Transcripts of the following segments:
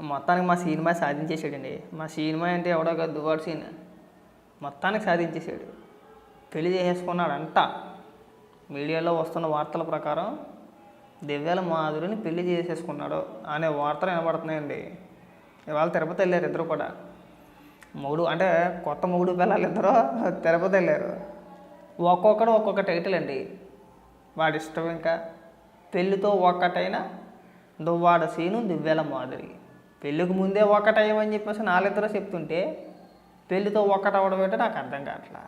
మొత్తానికి మా సినిమా సాధించేసాడండి మా సినిమా అంటే ఎవడో కాదు దువాడు సీన్. మొత్తానికి సాధించేసాడు పెళ్ళి చేసేసుకున్నాడు అంట మీడియాలో వస్తున్న వార్తల ప్రకారం దివ్యాల మాధురిని పెళ్ళి చేసేసుకున్నాడు అనే వార్తలు వినబడుతున్నాయండి. ఇవాళ తిరుపతి వెళ్ళారు ఇద్దరు కూడా. మూడు అంటే కొత్త మూడు పిల్లలు ఇద్దరు తిరుపతి వెళ్ళారు. ఒక్కొక్కడు ఒక్కొక్క టైటిల్ అండి. వాడి ఇష్టం ఇంకా. పెళ్ళితో ఒక్కటైనా దువ్వాడ సీను దివ్యాల మాధురి. పెళ్ళికి ముందే ఒక్కటయ్యమని చెప్పేసి నాలిద్దరూ చెప్తుంటే పెళ్ళితో ఒకటవడం ఏంటో నాకు అర్థం కావట్లా.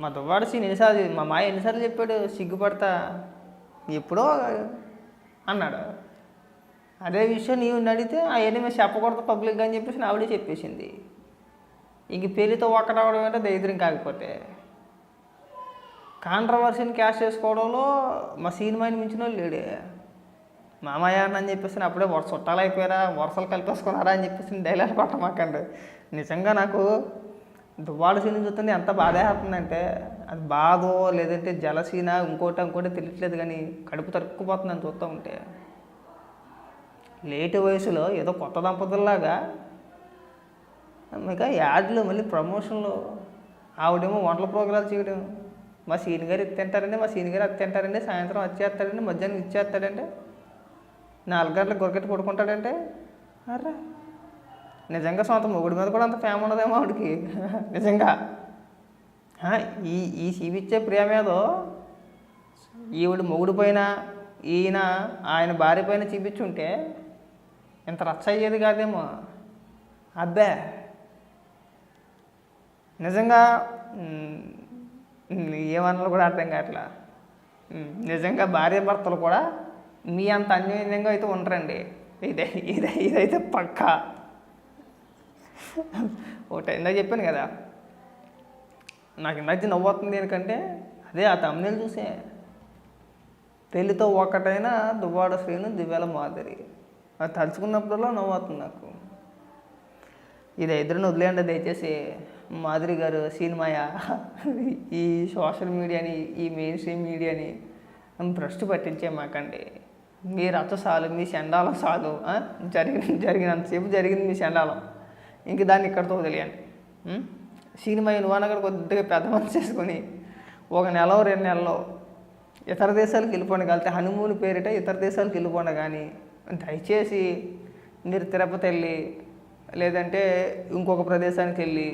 మా దువ్వాడు సీన్ ఎన్నిసార్లు మా మాయ ఎన్నిసార్లు చెప్పాడు సిగ్గుపడతా? ఎప్పుడో అన్నాడు. అదే విషయం నీవు అడిగితే అవన్నీ మేము చెప్పకూడదు పబ్లిక్గా అని చెప్పేసి ఆవిడే చెప్పేసింది. ఇంక పెళ్ళితో ఒక్కటవడం ఏంటో దరిద్రం కాకపోతే. కాంట్రవర్సీని క్యాష్ చేసుకోవడంలో మా సినిమాని మించిన వాళ్ళు లేడే. మామయ్య అని చెప్పేసి అప్పుడే వరుస చుట్టాలు అయిపోయారా వరుసలు కలిపేసుకున్నారా అని చెప్పేసి డైలాగ్ కొట్టమాకండి నిజంగా నాకు దువ్వాడ సీన్ చూస్తుంటే ఎంత బాధేస్తుందంటే అది బాధో లేదంటే జలసీన ఇంకోటి ఇంకోటి తెలియట్లేదు కానీ కడుపు తరుక్కుపోతుందని చూస్తూ ఉంటే. లేటు వయసులో ఏదో కొత్త దంపతుల్లాగా ఇంకా యాడ్లు మళ్ళీ ప్రమోషన్లు. ఆవిడేమో వంటల ప్రోగ్రాలు చేయడం. మా సీని గారు ఇది తింటారండి మా సీని గారు అది తింటారండి సాయంత్రం వచ్చేస్తాడండి మధ్యాహ్నం ఇచ్చేస్తాడంటే నాలుగు గంటలకు పడుకుంటాడంటే? అర్రా నిజంగా సొంత మొగుడి మీద కూడా అంత ప్రేమ ఉండదేమో ఆవిడకి. నిజంగా. ఈ ఈ చూపించే ప్రేమ ఏదో ఈవిడ మొగుడు పైన ఈయన ఆయన భార్య పైన చూపించుంటే ఇంత రచ్చ అయ్యేది కాదేమో. అబ్బే. నిజంగా మ్, ఏమన్నా కూడా అర్థం కావట్లా. నిజంగా భార్య భర్తలు కూడా మీ అంత అన్యోన్యంగా అయితే ఉండరండి. ఇదే ఇదే ఇదైతే పక్కా. ఒకటి ఇందాక చెప్పాను కదా. నాకు ఇందాక నవ్వు వస్తుంది ఎందుకంటే అదే ఆ తమిళ చూసే. పెళ్ళితో ఒకటైనా దువ్వాడ శ్రీను దివ్యాల మాదిరి. అది తలుచుకున్నప్పుడల్లా నవ్వు నాకు. ఇది ఇద్దరిని వదిలేయండి దయచేసి. మాధురి గారు సినిమాయ. ఈ సోషల్ మీడియాని ఈ మెయిన్ స్ట్రీమ్ మీడియాని. భ్రష్టు పట్టించే మాకండి. మీ రచ్చ చాలు మీ చండాలం చాలు జరిగిన జరిగినంతసేపు జరిగింది మీ చండాలం. ఇంక దాన్ని ఇక్కడితో వదిలేయండి. సినిమా నువ్వనగా కొద్దిగా పెద్ద మనసు చేసుకొని ఒక నెల రెండు నెలలో ఇతర దేశాలకు వెళ్ళిపోండి కలితే హనుమూన్ పేరిట ఇతర దేశాలకు వెళ్ళిపోండి కానీ దయచేసి మీరు తిరుపతి వెళ్ళి లేదంటే ఇంకొక ప్రదేశానికి వెళ్ళి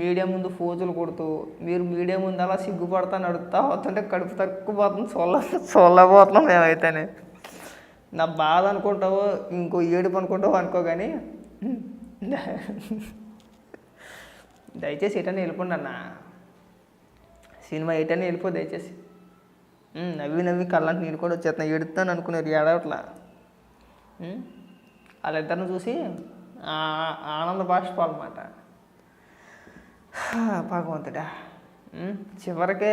మీడియా ముందు ఫోజులు కొడుతూ మీరు మీడియా ముందు అలా సిగ్గుపడతా నడుపుతా అవుతుంటే కడుపు తక్కువ పోతుంది చొల్ల చూడలేకపోతున్నాం మేమైతేనే. నా బాధ అనుకుంటావో ఇంకో ఏడుపు అనుకుంటావో అనుకో కానీ దయచేసి ఎటన్నా వెళ్ళిపోండి అన్న. సినిమా ఎటన్నా వెళ్ళిపో దయచేసి. నవ్వి నవ్వి కళ్ళంటే నేను కూడా వచ్చేస్తాను ఎడుతాను అనుకున్నారు ఏడవట్లా. వాళ్ళిద్దరిని చూసి ఆనంద బాష్పాలన్నమాట భగవంతుడా. చివరికి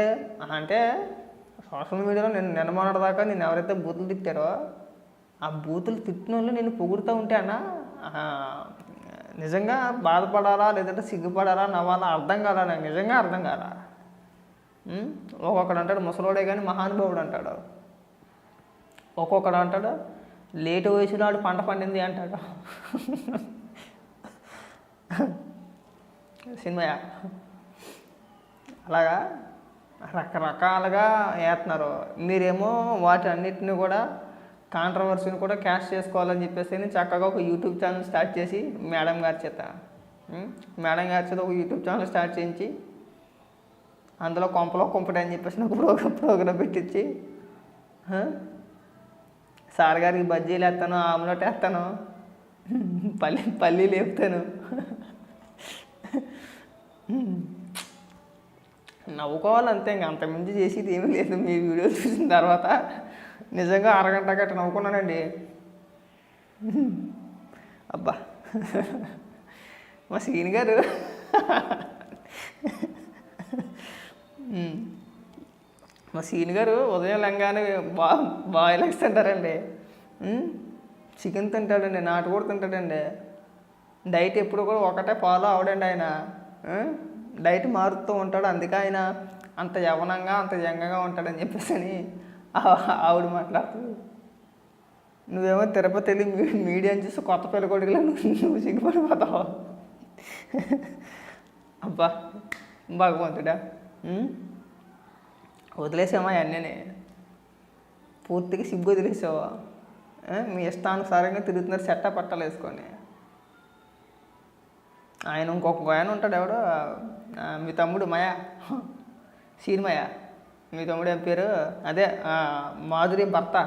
అంటే సోషల్ మీడియాలో నేను నిన్న దాకా నేను ఎవరైతే బూతులు తిట్టారో ఆ బూతులు తిట్టిన వాళ్ళు నేను పొగుడుతూ ఉంటే అన్న నిజంగా బాధపడాలా లేదంటే సిగ్గుపడాలా నవ్వాలా అర్థం కాలా నాకు? నిజంగా అర్థం కాలా? ఒక్కొక్కడు అంటాడు ముసలోడే కానీ మహానుభావుడు అంటాడు. ఒక్కొక్కడు అంటాడు లేటు వయసులో ఆడు పంట పండింది అంటాడు. సినిమా. అలాగా? రకరకాలుగా వేస్తున్నారు మీరేమో వాటి అన్నిటిని కూడా కాంట్రవర్సీని కూడా క్యాష్ చేసుకోవాలని చెప్పేసి నేను చక్కగా ఒక యూట్యూబ్ ఛానల్ స్టార్ట్ చేసి మేడం గారి చేత మేడం గారి చేత ఒక యూట్యూబ్ ఛానల్ స్టార్ట్ చేయించి అందులో కొంపలో కొంపటి అని చెప్పేసి నాకు ప్రోగ్రామ్ ప్రోగ్రామ్ పెట్టించి సార్ గారికి బజ్జీలు వేస్తాను ఆమ్లెట్ వేస్తాను పల్లి పల్లీలు లేపుతాను నవ్వుకోవాలి అంతే ఇంకా అంతకుమించి చేసేది ఏమీ లేదు. మీ వీడియో చూసిన తర్వాత నిజంగా అరగంట గట్ట నవ్వుకున్నానండి. అబ్బా. మా సీని గారు. మా సీని గారు ఉదయం లంగానే బా బాయిల్ ఎగ్స్ తింటారండి. చికెన్ తింటాడండి నాటుకోడి తింటాడండి. డైట్ ఎప్పుడు కూడా ఒకటే ఫాలో అవడండి ఆయన. డైట్ మారుతూ ఉంటాడు అందుకే ఆయన అంత యవనంగా అంత యంగగా ఉంటాడని చెప్పేసి అని ఆవిడ మాట్లాడుతుంది. నువ్వేమో తిరుపతి వెళ్ళి మీడియాని చూసి కొత్త పిల్ల కొడుకులా నువ్వు నువ్వు సిగ్గుపడిపోతావు? అబ్బా భగవంతుడా. వదిలేసామా అన్నీ పూర్తిగా సిగ్గు వదిలేసావా? మీ ఇష్టానుసారంగా తిరుగుతున్నారు చెట్ట పట్టాలు వేసుకొని. ఆయన ఇంకొక ఆయన ఉంటాడు ఎవడో? మీ తమ్ముడు మయా. సీనిమయా. మీ తమ్ముడు ఏం పేరు? అదే మాధురి భర్త.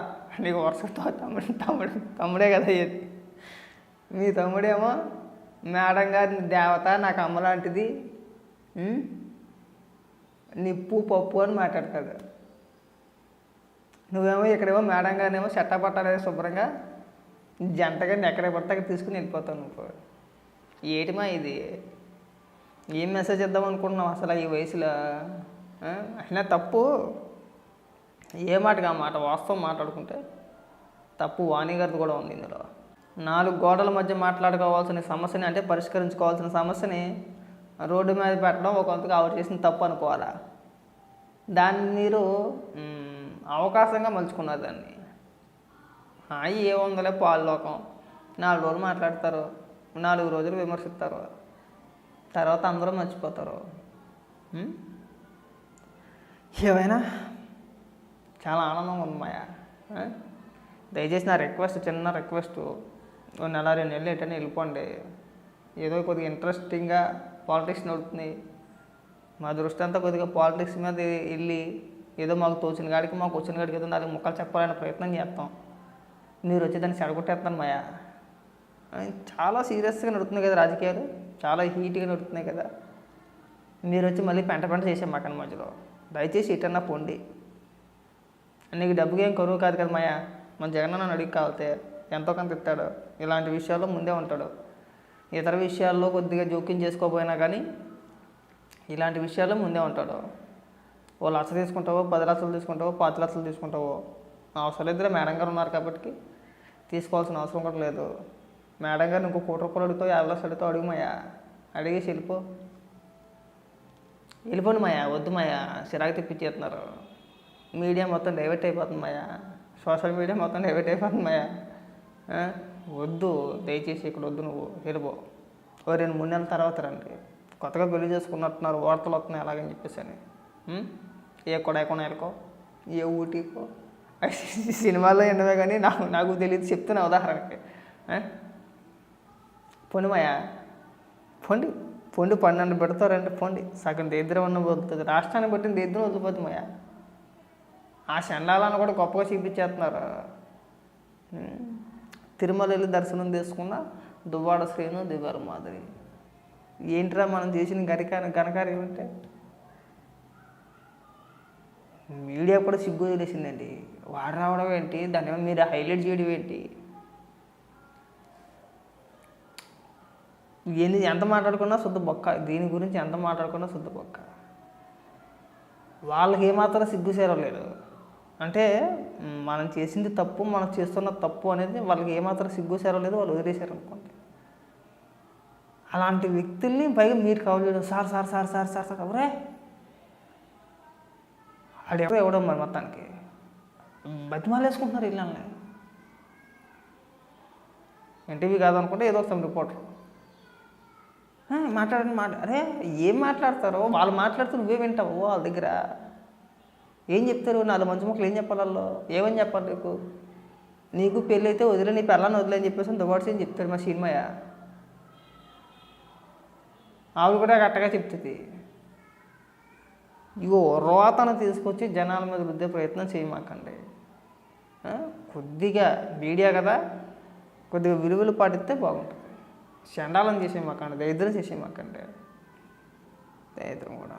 నీకు వరుసతో తమ్ముడు తమ్ముడు తమ్ముడే కదా ఇది మీ తమ్ముడేమో మేడం గారి దేవత నాకు అమ్మ లాంటిది. నిప్పు పప్పు అని మాట్లాడతాడు. నువ్వేమో ఇక్కడేమో మేడం గారినేమో చెట్ట పట్టాలి శుభ్రంగా. జంటగా ఎక్కడ పడితే అక్కడ తీసుకుని వెళ్ళిపోతావు నువ్వు. ఏటిమా ఇది? ఏం మెసేజ్ ఇద్దాం అనుకుంటున్నావు అసలు ఈ వయసులో? అయినా తప్పు. ఏ మాటగా మాట వాస్తవం మాట్లాడుకుంటే తప్పు వాణిగారిది కూడా ఉంది ఇందులో. నాలుగు గోడల మధ్య మాట్లాడుకోవాల్సిన సమస్యని అంటే పరిష్కరించుకోవాల్సిన సమస్యని రోడ్డు మీద పెట్టడం ఒక వంతుగా ఆవిడ చేసిన తప్పు అనుకోవాలా? దాన్ని మీరు అవకాశంగా మలుచుకున్నారు దాన్ని. హాయి ఏముందలే పాల్లోకం నాలుగు రోజులు మాట్లాడతారు. నాలుగు రోజులు విమర్శిస్తారు. తర్వాత అందరూ మర్చిపోతారు. ఏమైనా? చాలా ఆనందంగా ఉంది మాయా. దయచేసి నా రిక్వెస్ట్ చిన్న రిక్వెస్ట్ ఓ నెల రెండు నెలలు ఎటైనా వెళ్ళిపోండి. ఏదో కొద్దిగా ఇంట్రెస్టింగ్గా పాలిటిక్స్ నడుతుంది. మా దృష్టి అంతా కొద్దిగా పాలిటిక్స్ మీద వెళ్ళి ఏదో మాకు తోచిన గాడికి మాకు వచ్చిన గాడికి ఏదో నాలుగు ముక్కలు చెప్పాలనే ప్రయత్నం చేస్తాం. మీరు వచ్చి దాన్ని చెడగొట్టేస్తాను మాయా. చాలా సీరియస్గా నడుతున్నాయి కదా రాజకీయాలు. చాలా హీట్గా నడుతున్నాయి కదా. మీరు వచ్చి మళ్ళీ పెంట పెంట చేసే మాకన్న మధ్యలో. దయచేసి ఇటన్నా పోండి. నీకు డబ్బుకి ఏం కరువు కాదు కదా మాయా. మన జగన్ అడిగి కావాలితే ఎంతో కొంత ఇస్తాడు. ఇలాంటి విషయాల్లో ముందే ఉంటాడు. ఇతర విషయాల్లో కొద్దిగా జోక్యం చేసుకోపోయినా కానీ ఇలాంటి విషయాల్లో ముందే ఉంటాడు. ఓ లక్ష తీసుకుంటావో పది లక్షలు తీసుకుంటావో పాతి లక్షలు తీసుకుంటావో అవసరం ఇద్దరు మేడం గారు ఉన్నారు కాబట్టి తీసుకోవాల్సిన అవసరం కూడా లేదు. మేడం గారు ఇంకో కోటి రూపాయలు అడుగుతావు యాభై లక్షలు అడుగుతావు అడుగుమయ్యా అడిగేసి వెళ్ళిపో. వెళ్ళిపోండి మాయా వద్దు మాయా చిరాకు తెప్పించేస్తున్నారు. మీడియా మొత్తం డైవర్ట్ అయిపోతుంది మాయా. సోషల్ మీడియా మొత్తం డైవర్ట్ అయిపోతుంది మాయా. వద్దు దయచేసి ఇక్కడ వద్దు నువ్వు వెళ్ళిపో. ఓ రెండు మూడు నెలల తర్వాత రండి. కొత్తగా పెళ్ళి చేసుకున్నట్టున్నారు వార్తలు వస్తున్నాయి అలాగని చెప్పేసి అని. ఉం? ఏ కొడైకొనాలకో ఏ ఊటీకో. సినిమాల్లో ఎండవే కానీ నాకు నాకు తెలియదు చెప్తున్నా ఉదాహరణకి. ఆ? పోండి పొండి. పొండి పన్నెండు పెడతారంటే పొండి. సగం దరిద్రం ఉన్న వదులుతుంది రాష్ట్రాన్ని బట్టి దరిద్రం వదిలిపోతుంది మాయా. ఆ చండాలను కూడా గొప్పగా చూపించేస్తున్నారు. తిరుమలలు తిరుమల వెళ్ళి దర్శనం చేసుకున్న దువ్వాడ శ్రీను దివ్యాల మాదిరి ఏంట్రా మనం చేసిన గరికార ఘనకార్యం ఏమంటే? మీడియా కూడా సిగ్గు వదిలేసిందండి. వాడు రావడం ఏంటి? దాని మీరు హైలైట్ చేయడం ఏంటి? ఏంది ఎంత మాట్లాడుకున్నా శుద్ధ బొక్క. దీని గురించి ఎంత మాట్లాడుకున్నా శుద్ధ బొక్క. వాళ్ళకి ఏమాత్రం సిగ్గు చేరలేదు అంటే మనం చేసింది తప్పు మనం చేస్తున్న తప్పు అనేది వాళ్ళకి ఏమాత్రం సిగ్గు చేరలేదు వాళ్ళు వదిలేశారు అనుకోండి. అలాంటి వ్యక్తుల్ని పైగా మీరు కవర్ చేయడం sir sir sir sir sir sir ఎవరే ఆడు ఎవడో ఇవ్వడం మరి మొత్తానికి. బతిమాలేసుకుంటున్నారు ఇళ్ళని ఎన్టీవీ కాదనుకుంటే ఏదో ఒక రిపోర్టర్ మాట్లాడని మాట్లాడండి మాట అరే ఏం మాట్లాడతారో? వాళ్ళు మాట్లాడుతూ నువ్వే వింటావు వాళ్ళ దగ్గర. ఏం చెప్తారు? నాలుగు మంచి మొక్కలు ఏం చెప్పాలి వాళ్ళు? ఏమని చెప్పాలి నీకు? నీకు పెళ్ళి అయితే వదిలే నీ పెళ్ళని వదిలే అని చెప్పేసి దుబాట్స్ ఏం చెప్తారు మా సినిమాయ ఆవిడ కూడా గట్టగా చెప్తుంది. ఇగో రోతను తీసుకొచ్చి జనాల మీద రుద్దే ప్రయత్నం చేయమాకండి కొద్దిగా మీడియా కదా కొద్దిగా విలువలు పాటిస్తే బాగుంటుంది. చండాలం చేసేమాకండి దరిద్రం చేసేమాకండి దరిద్రం కూడా.